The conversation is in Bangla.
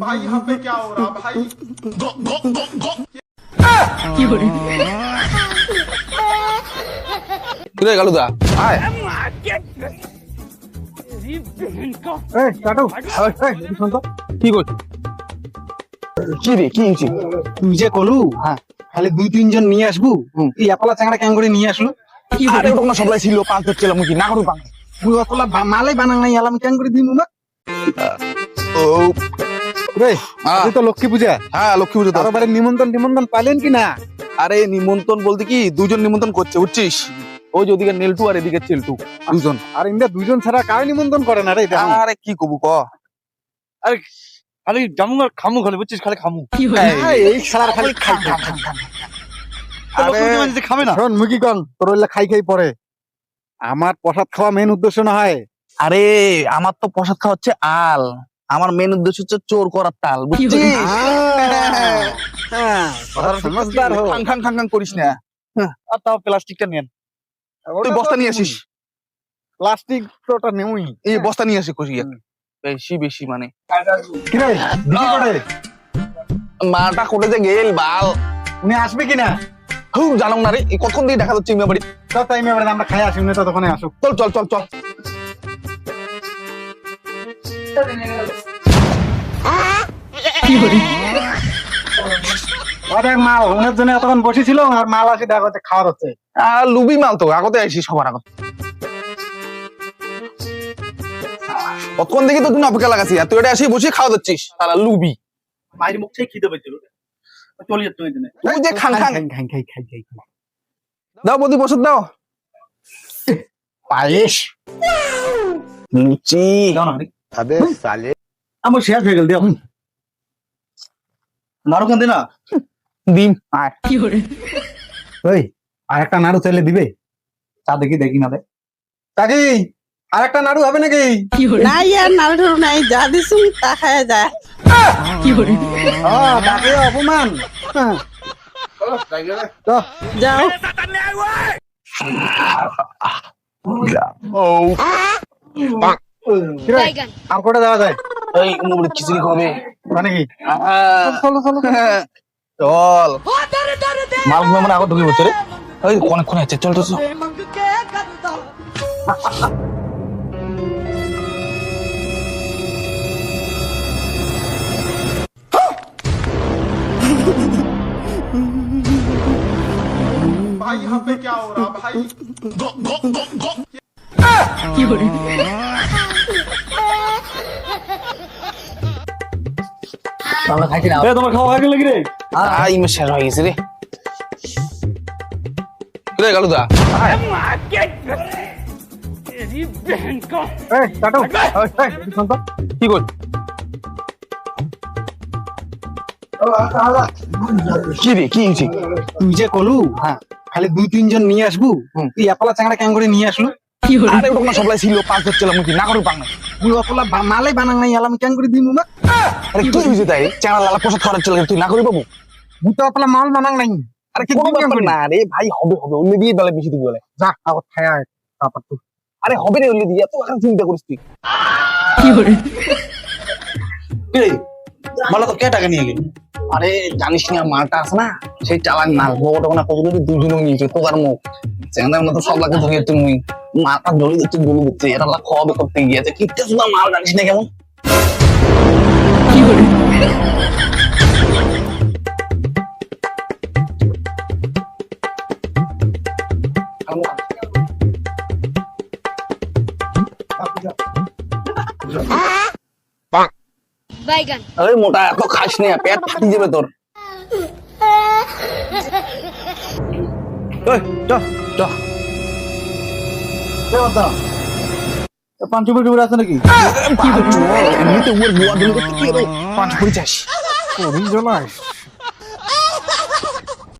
भाई यहाँ पे क्या हो रहा भाई রে গালুদা আয় এই কাটু এই, এই, শোন তো। কি করছিস কি রে কি হয়েছে তুই যে কলু হ্যাঁ। খালি দুই তিনজন নিয়ে আসবু হুম। এই একলা চাংড়া কেন করে নিয়ে আসলো আরে ওটা কোনো সবলাই ছিল পাঁচ ধরছিলাম কি না করু পাং মালাই বানাং নাই আলাম কেন করে দিমু না ও রে। তুই তো লক্ষ্মী পূজা। হ্যাঁ লক্ষ্মী পুজো তো। তার বাড়ি নিমন্ত্রণ নিমন্ত্রণ পাইলেন কি না? আরে নিমন্ত্রণ বলতে কি দুজন নিমন্ত্রণ করছে বুঝছিস? ওই যে ওদিকে নেলটু আর এদিকে চেলটু। দুজন আর ইন্দা দুইজন ছাড়া কারে নিমন্ত্রণ করে না রে আরে কি কবু ক? খালি খামু খালি বুঝছিস? খালি খামু। এই, এই শালার খালি খাই খাই খাই। আরে খাবে না? শোন মুকি কন তোর খাই খাই পরে। আমার প্রসাদ খাওয়া মেন উদ্দেশ্য না হয়। আরে আমার তো প্রসাদ খাওয়া হচ্ছে আল। আমার মেন উদ্দেশ্য হচ্ছে চোর করার তাল বুঝছিস? হ্যাঁ, কথাটা সমঝদার হো খাং খাং খাং খাং করিস না। আর তাও প্লাস্টিকটা নেন তুই বস্তা নিয়ে আসিস। প্লাস্টিক তো ওটা নেউই এই বস্তা নিয়ে আসি কষি বেশি বেশি মানে। কি রে? দিদি মাটা কোটে যে গেল বাল। উনি আসবে কিনা হু জানো না রে। এই কতক্ষণ দিয়ে দেখা যাচ্ছে মিয়া বাড়ি? তো টাইমে এবারে আমরা খাই আসি উনি ততক্ষণে আসুক। চল চল চল চল। অনেক মাল উনের জন্য এতক্ষণ বসেছিল আর মাল আসি দেখা খাওয়ার হচ্ছে। আর লুবি মাল তো আগতে আইসি সবার আগত। কতক্ষণ দেখি তো তুমি অপেক্ষা লাগাচ্ছি আর তুই এটা এসে বসে খাওয়া দিচ্ছিস? তারা লুবি। মায়ের মুখ থেকে খিদে পেয়েছিল। চলে যেত তুই দিনে তুই যে খাং খাং খাই খাই খাই খাই। দাও বদি বসত দাও। পায়েস। লুচি। আমার শেষ হয়ে গেল নাড়ু কান্দি না। আয়। ওই আর একটা নাড়ু চাইলে দিবে। চা দেখি দেখি না দে। কাকি আর একটা নাড়ু হবে নাকি? নাই আর নাড়ু নাই। যা দিছুন তা খায় যায়। অপমান? আর কোটা যাওয়া যায় এই মুড়ি খিচুড়ি খাবে মানে কি চলো চলো চল মাল মেমন আগত ঢুকে বলছে রে ওই অনেকক্ষণ আছে চল চল यहाँ पे क्या हो रहा भाई এ তোমার খাওয়া হয়ে গেল কি রে আই মে শেষ হয়ে গেছে রে রে গালুদা এই কাটু ওই, এই, শোন তো। কি কর কি রে কি হয়েছে তুই যে কলু হ্যাঁ। খালি দুই তিনজন নিয়ে আসব। তুই একলা চাংড়া কেন করে নিয়ে আসলো? আরে ওটা কোনো ছিল পাঁচ ধরছিলাম কি না করু পাং তুই অতলা মালাই বানাং নাই করে দিমু না? আরে কি তাই? লালা চলে তুই না করি বাবু তুই তো অতলা মাল বানাং নাই। আরে ব্যাপার না রে ভাই হবে হবে দিয়ে বেলা বেশি দিবি বলে। যা আগত খায় আয়, তারপর তুই আরে হবে রে উল্লে দিয়ে এত চিন্তা করিস তুই। বলো তো কে টাকা নিয়ে গেল আরে জানিস না মালটা আছে না সেই চালাক মাল। টাকা না কত যদি দুজনে নিয়েছে তোকার মুখ। চেঙ্গার মতো সব লাগে ধরে তুমি মালটা ধরে দিচ্ছে গুলো দিচ্ছে এটা লাখ হবে করতে গিয়েছে। কিটটা শুধু মাল জানিস না কেমন? বাইগান। আরে মোটা এত খাস নে পেট ফাটি যাবে তোর। ওই চ চ। পাঞ্চপুরি টুপুরি আছে নাকি? এমনিতে ওর বুয়া দিলে কি পাঞ্চপুরি চাস করিস জ্বলাস